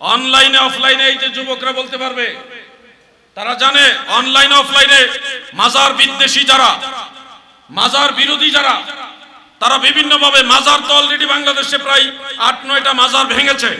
অনলাইনে অফলাইনে এই যে যুবকরা বলতে পারবে, তারা জানে অনলাইনে অফলাইনে মাজার বিদ্বেষী যারা, মাজার বিরোধী যারা, তারা বিভিন্নভাবে মাজার তো অলরেডি বাংলাদেশে প্রায় আট নয়টা মাজার ভেঙেছে।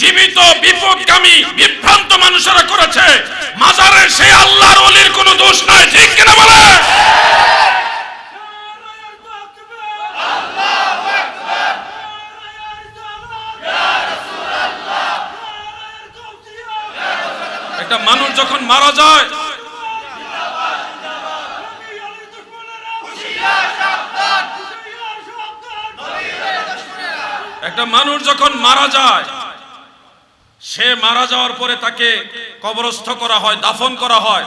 জীবিত, বিপদগামী, বিভ্রান্ত মানুষেরা করেছে। মাজারে সেই আল্লাহর ওলির কোনো দোষ নাই, ঠিক কিনা বলে? একটা মানুষ যখন মারা যায়, একটা মানুষ যখন মারা যায় সে মারা যাওয়ার পরে তাকে কবরস্থ করা হয়, দাফন করা হয়।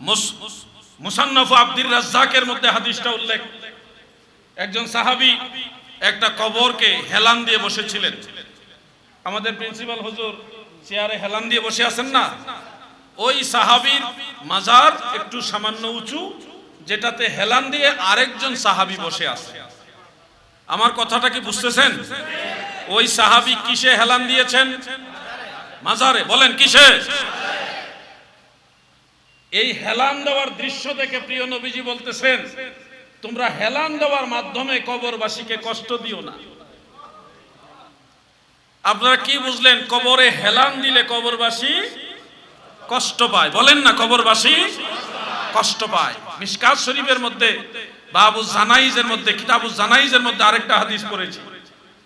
মুস- মুসান্নাফ আব্দুর রাজ্জাকের মধ্যে হাদিসটা উল্লেখ। একজন সাহাবী একটা কবরকে হেলান দিয়ে বসেছিলেন। আমাদের প্রিন্সিপাল হুজুর চেয়ারে হেলান দিয়ে বসে আছেন না? ওই সাহাবীর মাজার একটু সামান্য উঁচু, যেটাতে হেলান দিয়ে আরেকজন সাহাবী বসে আছে। আমার কথাটা কি বুঝতেছেন? ওই সাহাবী কিসে হেলান দিয়েছেন? মাজারে বলেন কিসে? এই হেলান দেওয়ার দৃশ্য দেখে প্রিয় নবীজি বলতেছেন, তোমরা হেলান দেওয়ার মাধ্যমে কবরবাসীকে কষ্ট দিও না। আপনারা কি বুঝলেন, কবরে হেলান দিলে কবরবাসী কষ্ট পায়? বলেন না, কবরবাসী কষ্ট পায়। মিসকাত শরীফের মধ্যে বাবু জানাইজের মধ্যে কিতাবু জানাইজের মধ্যে আরেকটা হাদিস পড়েছি।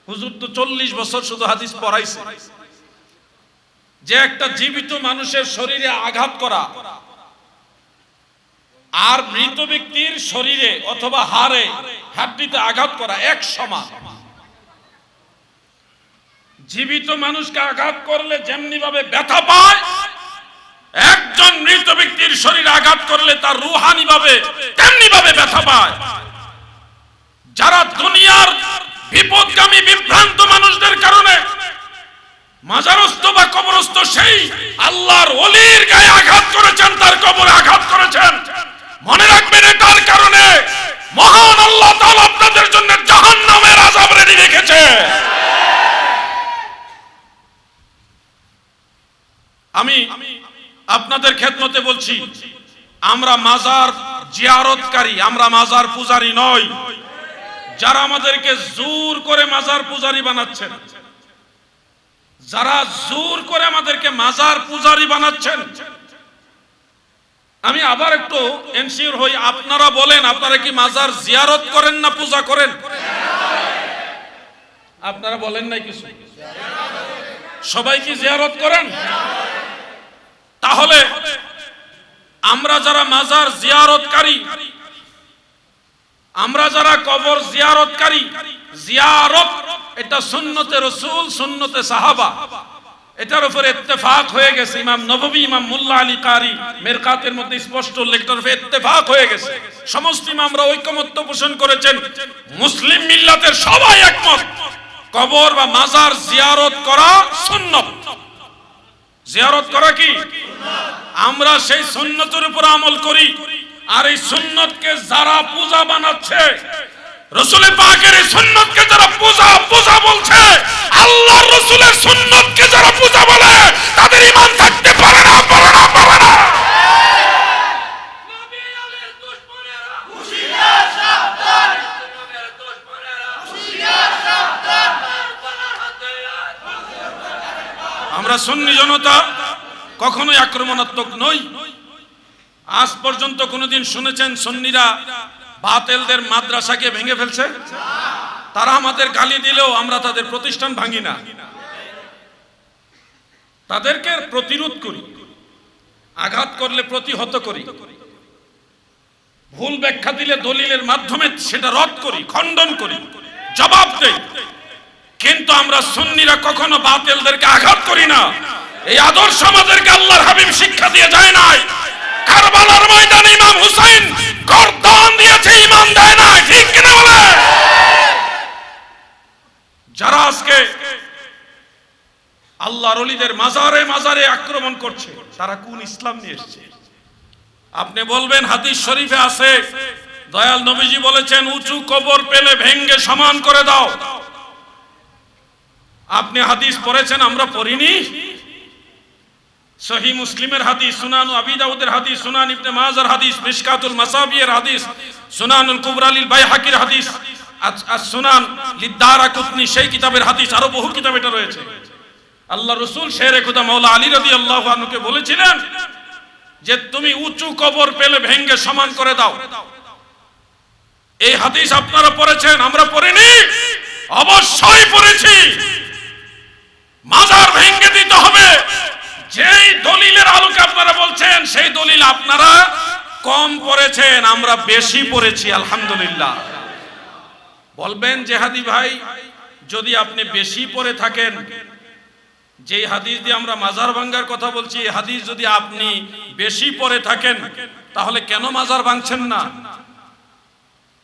হুজুর তো চল্লিশ বছর শুধু হাদিস পড়াইছে। যে একটা জীবিত মানুষের শরীরে আঘাত করা আর মৃত ব্যক্তির শরীরে অথবা হাড়ে হাড্ডিতে আঘাত করা এক সমান। জীবিত মানুষকে আঘাত করলে যেমনি ভাবে ব্যথা পায়, একজন মৃত ব্যক্তির শরীরে আঘাত করলে তার রুহানি ভাবে তেমনি ভাবে ব্যথা পায়। যারা দুনিয়ার বিপদগামী বিভ্রান্ত মানুষদের কারণে মাজারস্থ বা কবরস্থ সেই আল্লাহর অলির গায়ে আঘাত করেছেন, তার কবরে আঘাত করেছেন। মনে রাখবেন এটার কারণে মহান আল্লাহ আপনাদের জন্য জাহান্নামের আযাব রেডি রেখেছে। আমি আপনাদের খেদমতে বলছি, আমরা মাজার জিয়ারতকারী, আমরা মাজার পূজারি নই। যারা আমাদেরকে জোর করে মাজার পূজারি বানাচ্ছেন যারা জোর করে আমাদেরকে মাজার পূজারি বানাচ্ছেন। আমি আবার একটু এনসিওর হই, আপনারা বলেন, আপনারা কি মাজার জিয়ারত করেন না পূজা করেন? আপনারা বলেন নাই কিছু? সবাই কি জিয়ারত করেন? তাহলে আমরা যারা মাজার জিয়ারতকারী, আমরা যারা কবর জিয়ারতকারী, জিয়ারত এটা সুন্নতে রসুল, সুন্নতে সাহাবা। এটার উপরে ইত্তেফাক হয়ে গেছে। ইমাম নববী, ইমাম মুল্লা আলী কারি মেরকাতের মধ্যে স্পষ্ট উল্লেখ এটার উপরে ইত্তেফাক হয়ে গেছে। সমস্ত ইমামরা ঐকমত্য পোষণ করেছেন। মুসলিম মিল্লাতের সবাই একমত। কবর বা মাজার জিয়ারত করা সুন্নত। জিয়ারত করা কি? আমরা সেই সুন্নতের উপর আমল করি। আর এই সুন্নতকে যারা পূজা বানাচ্ছে রসুল পাকের এই সুন্নতকে যারা পূজা পূজা বলছে, আল্লাহর রসুলের সুন্নতকে যারা পূজা বলে, তাদের ইমান থাকতে পারে না পারে না পারে না। আমরা সুন্নি জনতা কখনোই আক্রমণাত্মক নই। আজ পর্যন্ত কোনোদিন শুনেছেন সন্নিরা বাতেলদের মাদ্রাসাকে ভেঙে ফেলছে। তারা আমাদের গালি দিলেও আমরা তাদের প্রতিষ্ঠান ভাঙি না। তাদেরকে প্রতিরোধ করি, আঘাত করলে প্রতিহত করি। ভুল ব্যাখ্যা দিলে দলিলের মাধ্যমে সেটা রদ করি, খণ্ডন করি, জবাব দেই। কিন্তু আমরা সুন্নিরা কখনো বাতিলদেরকে আঘাত করি না। এই আদর্শ আমাদেরকে আল্লাহর হাবিব শিক্ষা দিয়ে যায় নাই। কারবালার ময়দানে ইমাম হুসাইন গর্দান দিয়েছে, ইমান দেয় না, ঠিক কিনা বলে? যারা আজকে আল্লাহর অলিদের মাজারে মাজারে আক্রমণ করছে, তারা কোন ইসলাম নিয়ে এসেছে? আপনি বলবেন, হাদিস শরীফে আছে, দয়াল নবীজি বলেছেন, উঁচু কবর পেলে ভেঙ্গে সমান করে দাও। আপনি হাদিস পড়েছেন, আমরা পড়িনি? সহি মুসলিমের হাদিস, সুনানু আবি দাউদের হাদিস, সুনান ইবনে মাজার হাদিস, মিশকাতুল মাসাবিয়ের হাদিস, সুনানুল কুবরালিল বাইহাকির হাদিস, আর সুনান লিদ্দারা কুতনি, সেই কিতাবের হাদিস, আরও বহু কিতাব এটা রয়েছে। আল্লাহ রসুল শের খুদা মাওলা আলী রাদি আল্লাহ আনুকে বলেছিলেন যে তুমি উঁচু কবর পেলে ভেঙ্গে সমান করে দাও। এই হাদিস আপনারা পড়েছেন, আমরা পড়িনি। অবশ্যই পড়েছি। মাজার ভেঙ্গে দিতে হবে। যেই দলিলের আলোকে আপনারা বলছেন, সেই দলিল আপনারা কম পড়েছেন, আমরা বেশি পড়েছি, আলহামদুলিল্লাহ। বলবেন, জেহাদি ভাই, যদি আপনি বেশি পড়ে থাকেন যে হাদিস দিয়ে আমরা মাজার ভাঙ্গার কথা বলছি হাদিস যদি আপনি বেশি পড়ে থাকেন, তাহলে কেন মাজার ভাঙছেন না?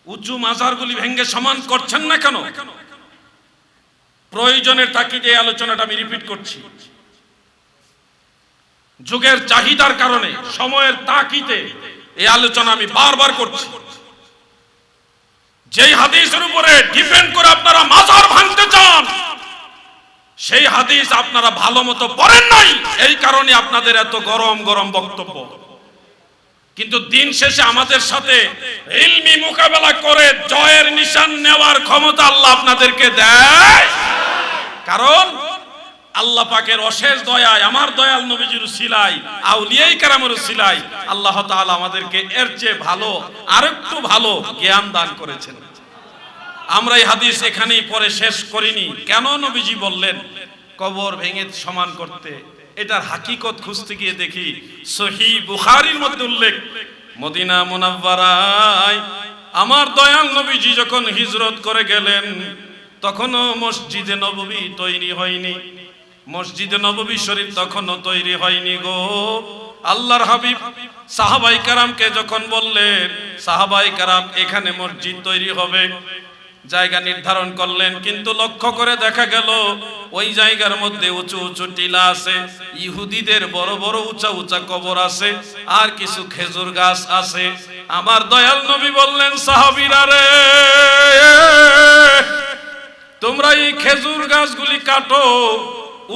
উঁচু মাজারগুলি ভেঙ্গে সমান করছেন না কেন? প্রয়োজনের তাকিদে এই আলোচনাটা আমি রিপিট করছি। যুগের চাহিদার কারণে, সময়ের তাকিতে এই আলোচনা আমি বারবার করছি। যেই হাদিসের উপরে ডিপেন্ড করে আপনারা মাজার ভাঙতে চান, সেই হাদিস আপনারা ভালো মতো পড়েন নাই, এই কারণে আপনাদের এত গরম গরম বক্তব্য। কিন্তু দিন শেষে আমাদের সাথে ইলমি মোকাবেলা করে জয়ের নিশান নেওয়ার ক্ষমতা আল্লাহ আপনাদেরকে দেয়। কারণ আল্লাহ পাকের অশেষ দয়ায়, আমার দয়াল নবীজির সিলাই আউলিয়াই কারামের সিলাই আল্লাহ তাআলা আমাদেরকে এর চেয়ে ভালো, আরেকটু ভালো জ্ঞান দান করেছেন। আমরা এই হাদিস এখানেই পরে শেষ করিনি। কেন নবীজি বললেন, কবর ভেঙে সমান করতে? এটার হাকিকত খুঁজতে গিয়ে দেখি সহি বুখারীর মধ্যে উল্লেখ, মদিনা মুনাব্বারায় আমার দয়াল নবীজি যখন হিজরত করে গেলেন, তখনও মসজিদে নববী তৈরি হয়নি। মসজিদে নববী শরীফ তখনও তৈরি হয়নি গো। আল্লাহর হাবিব, সাহাবাই কারামকে যখন বললেন, সাহাবাই কারাম, এখানে মসজিদ তৈরি হবে। জায়গা নির্ধারণ করলেন, কিন্তু লক্ষ্য করে দেখা গেল, ওই জায়গার মধ্যে উঁচু উঁচু টিলা আছে, ইহুদিদের বড় বড় উঁচা উঁচা কবর আছে, আর কিছু খেজুর গাছ আছে। আমার দয়াল নবী বললেন, সাহাবিরা রে, তোমরা এই খেজুর গাছগুলি কাটো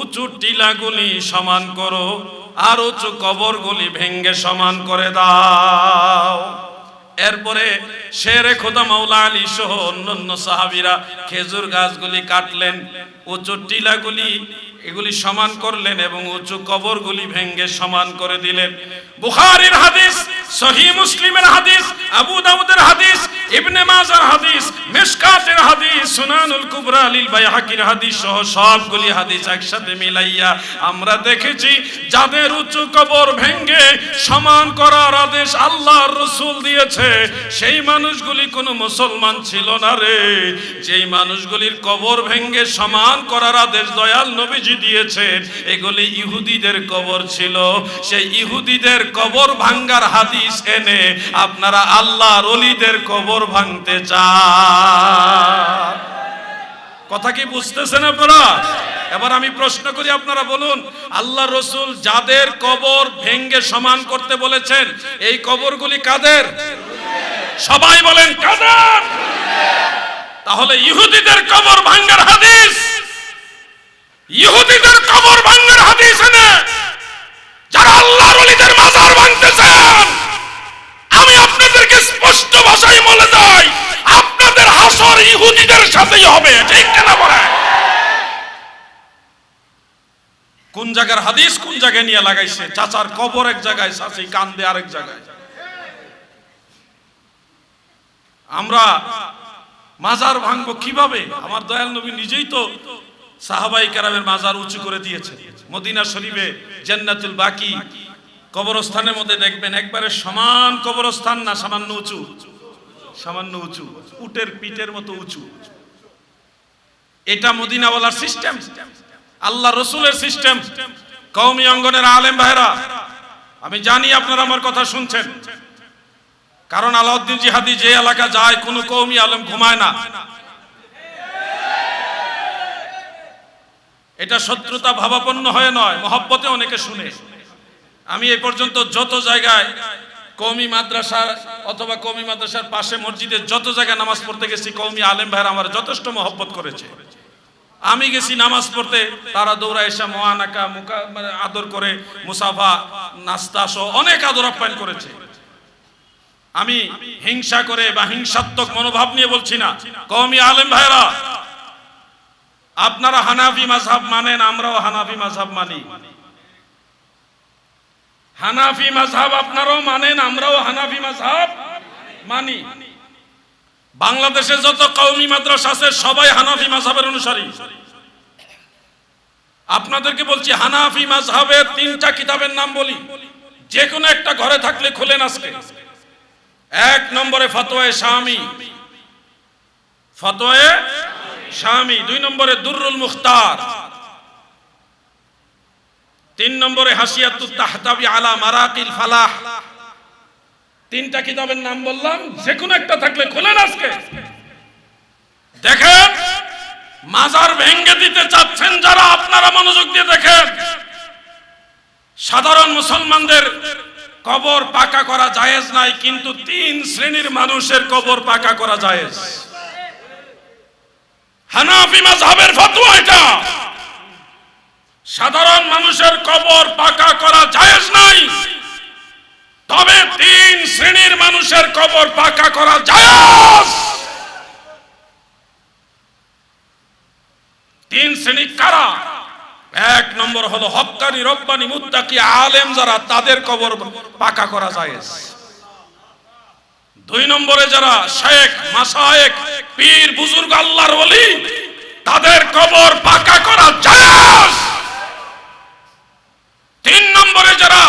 উঁচু টিলাগুলি সমান করো, আর উঁচু কবরগুলি ভেঙ্গে সমান করে দাও। এরপরে শেরে খোদা মাওলা আলী সহ অন্যান্য সাহাবিরা খেজুর গাছগুলি কাটলেন, উঁচু টিলাগুলি এগুলি সমান করলেন এবং উঁচু কবরগুলি ভেঙ্গে সমান করে দিলেন। বুখারীর হাদিস সহি মুসলিমের হাদিস, আবু দাউদের হাদিস, ইবনে মাজার হাদিস মিশকাতের হাদিস, সুনানুল কুবরা, লিল বাইহাকির হাদিস সহ সবগুলি হাদিস একসাথে মিলাইয়া আমরা দেখেছি, যাদের উঁচু কবর ভেঙ্গে সমান করার আদেশ আল্লাহর রসুল দিয়েছে, সেই মানুষগুলি কোনো মুসলমান ছিল না রে। যেই মানুষগুলির কবর ভেঙ্গে সমান করার আদেশ দয়াল নবীজি দিয়েছেন, এগুলি ইহুদিদের কবর ছিল। সেই ইহুদিদের কবর ভাঙ্গার হাদিস এনে আপনারা আল্লাহর অলিদের কবর ভাঙতে চান। কথা কি বুঝতেছেন আপনারা? এবার আমি প্রশ্ন করি আপনারা বলুন, আল্লাহ রসুল যাদের কবর ভেঙ্গে সমান করতে বলেছেন, এই কবরগুলি কাদের? সবাই বলেন কাদের? তাহলে ইহুদিদের কবর ভাঙ্গার হাদিস। ইহুদিদের কবর ভাঙ্গার হাদিস এনে মাজার আমি আপনাদেরকে স্পষ্ট ভাষায় বলে যাই আপনাদের হাসর ইহুদিদের সাথেই হবে, ঠিক বলে কোন জায়গার হাদিস কোন জায়গায় নিয়ে লাগাইছে? চাচার কবর এক জায়গায় কান্দে আরেক জায়গায়। আমরা মাজার ভাঙবো কীভাবে? আমার দয়াল নবী নিজেই তো সাহাবাই কারামের মাজার উঁচু করে দিয়েছে। মদিনা শরীফে জান্নাতুল বাকি। কবরস্থানের মধ্যে দেখবেন একবারে সমান কবরস্থান না, সামান্য উঁচু। সামান্য উঁচু। উটের পিঠের মতো উঁচু। এটা মদিনাওয়ালার সিস্টেম। আল্লাহ রসুলের সিস্টেম। কৌমি অঙ্গনের আলেম ভাইরা আমি জানি আপনারা আমার কথা শুনছেন। কারণ আলাউদ্দিন জিহাদি যে এলাকা যায়, কোনো কৌমি আলেম ঘুমায় না। এটা শত্রুতা ভাবাপন্ন হয়ে নয়, মহব্বতে অনেকে শুনে। আমি এ পর্যন্ত যত জায়গায় কৌমি মাদ্রাসা অথবা কৌমি মাদ্রাসার পাশে মসজিদে যত জায়গায় নামাজ পড়তে গেছি কৌমি আলেম ভাইরা আমার যথেষ্ট মহব্বত করেছে। আমি গেছি নামাজ পড়তে, তারা দৌড়া এসে মহানাকা, মুকা মানে আদর করে, মুসাফা, নাস্তা সহ অনেক আদর আপ্যায়ন করেছে। আমি হিংসা করে বা হিংসাত্মক মনোভাব নিয়ে বলছি না, কওমি আলেম ভাইরা, আপনারা হানাফি মাযহাব মানেন, আমরাও হানাফি মাযহাব মানি। হানাফি মাযহাব আপনারাও মানেন, আমরাও হানাফি মাযহাব মানি। বাংলাদেশে যত কওমি মাদ্রাসা আছে, সবাই হানাফি মাযহাবের অনুসারী। আপনাদেরকে বলছি, হানাফি মাযহাবের তিনটা কিতাবের নাম বলি। যে কোনো একটা ঘরে থাকলে খুলেন আজকে। এক নম্বরে ফতোয়ে স্বামী ফতোয়ে স্বামী দুই নম্বরে দুররুল মুখতার। তিন নম্বরে হাসিয়াতুত তাহতাবি আলা মারাকিল ফালাহ। তিনটা কিতাবের নাম বললাম যে কোনো একটা থাকলে খোলেন আজকে। দেখেন, মাজার ভেঙ্গে দিতে চাচ্ছেন যারা, আপনারা মনোযোগ দিয়ে দেখেন। সাধারণ মুসলমানদের কবর পাকা করা জায়েজ নাই, কিন্তু তিন শ্রেণির মানুষের কবর পাকা করা জায়েজ। হানাফি মাযহাবের ফতোয়া এটা। সাধারণ মানুষের কবর পাকা করা জায়েজ নাই। তবে তিন শ্রেণির মানুষের কবর পাকা করা জায়েজ। তিন শ্রেণি কারা? এক নম্বর হলো হক্কানি রব্বানি, মুত্তাকি, আলেম যারা, তাদের কবর পাকা করা জায়েজ। দুই নম্বরে যারা শেখ মাসায়েক পীর, বুজুর্গ, আল্লাহর ওলি, তাদের কবর পাকা করা জায়েজ। নম্বরে যারা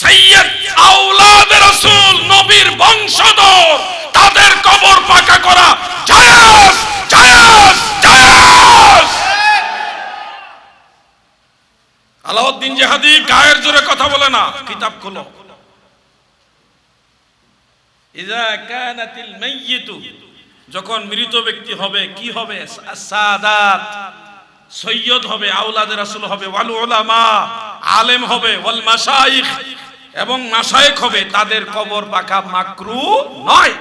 সৈয়দ আউলাদ রাসূল, নবীর বংশধর, তাদের কবর পাকা করা। জায়েজ জায়েজ জায়েজ! আলাউদ্দিন জিহাদি গায়ের জোরে কথা বলে না, কিতাব খোলো। ইজা কানাতিল মাইয়িতু, যখন মৃত ব্যক্তি হবে, কি হবে? সাদাত সৈয়দ হবে আউলাদ রাসূল হবে, ওয়াল উলামা, আলেম হবে, ওয়াল মাশাইখ। এবং মাশাইখ হবে, তাদের কবর পাকা মাকরু নয়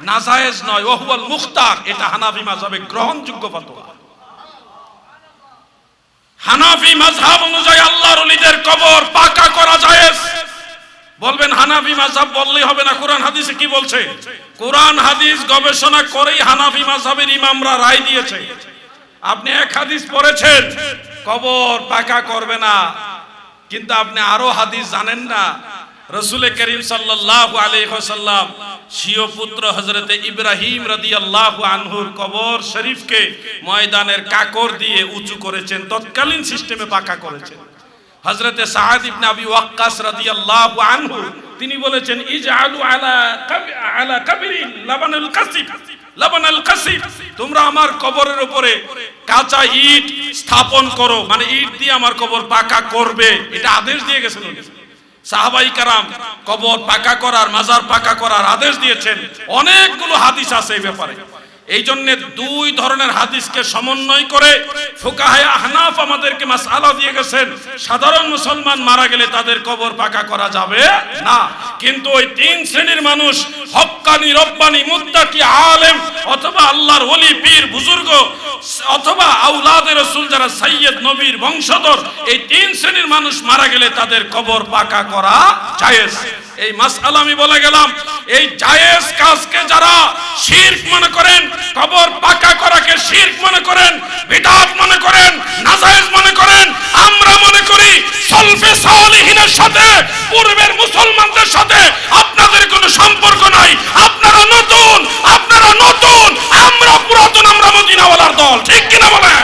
নাজায়েজ নয় ওহুয়াল মুখতার। এটা হানাফি মাযহাবে গ্রহণযোগ্য ফতোয়া। হানাফি মাযহাব অনুযায়ী আল্লাহর ওলিদের কবর পাকা করা জায়েজ। বলবেন, হানাফি মাযহাব বললেই হবে না, কোরআন হাদিসে কি বলছে? কোরআন হাদিস গবেষণা করেই হানাফি মাযহাবের ইমামরা রায় দিয়েছে। আপনি এক হাদিস পড়েছেন, কবর পাকা করবে না। কিন্তু আপনি আরও হাদিস জানেন না। রসুল করিম সাল্লাল্লাহু আলাইহি ওয়াসাল্লাম স্বীয় পুত্র হযরতে ইব্রাহিম রাদিয়াল্লাহু আনহুর কবর শরীফকে ময়দানের কাকর দিয়ে উঁচু করেছেন, তৎকালীন সিস্টেমে পাকা করেছেন। ওয়াক্কাস রাদিয়াল্লাহু আনহু, তিনি বলেছেন, ইজআলু আলা আলা কাবরি লাবানুল তোমরা আমার কবরের উপরে কাঁচা ইট স্থাপন করো। মানে ইট দিয়ে আমার কবর পাকা করবে। এটা আদেশ দিয়ে গেছেন সাহাবাই কারাম কবর পাকা করার, মাজার পাকা করার আদেশ দিয়েছেন। অনেকগুলো হাদিস আছে এই ব্যাপারে। এই জন্য দুই ধরনের হাদিসকে সমন্বয় করে ফুকাহে আহনাফ আমাদেরকে মাসআলা দিয়ে গেছেন। সাধারণ মুসলমান মারা গেলে তাদের কবর পাকা করা যাবে না। কিন্তু ওই তিন শ্রেণির মানুষ, হক্কানি, রব্বানি, মুত্তাকি, আলেম অথবা আল্লাহর ওলি, পীর, বুজুর্গ অথবা আউলাদের রসুল যারা সৈয়দ নবীর বংশধর, এই তিন শ্রেণির মানুষ মারা গেলে তাদের কবর পাকা করা জায়েজ। এই মাসাল আমি বলে গেলাম, এই জায়েজ কাজকে যারা শির্ক মনে করেন, কবর পাকা করাকে শির্ক মনে করেন, বিদাত মনে করেন, নাজায়েজ মনে করেন, আমরা মনে করি সলফে সালেহিনের সাথে, পূর্বের মুসলমানদের সাথে আপনাদের কোনো সম্পর্ক নাই। আপনারা নতুন আপনারা নতুন, আমরা পুরাতন, আমরা মদিনাওয়ালার দল। বল ঠিক কিনা বলে?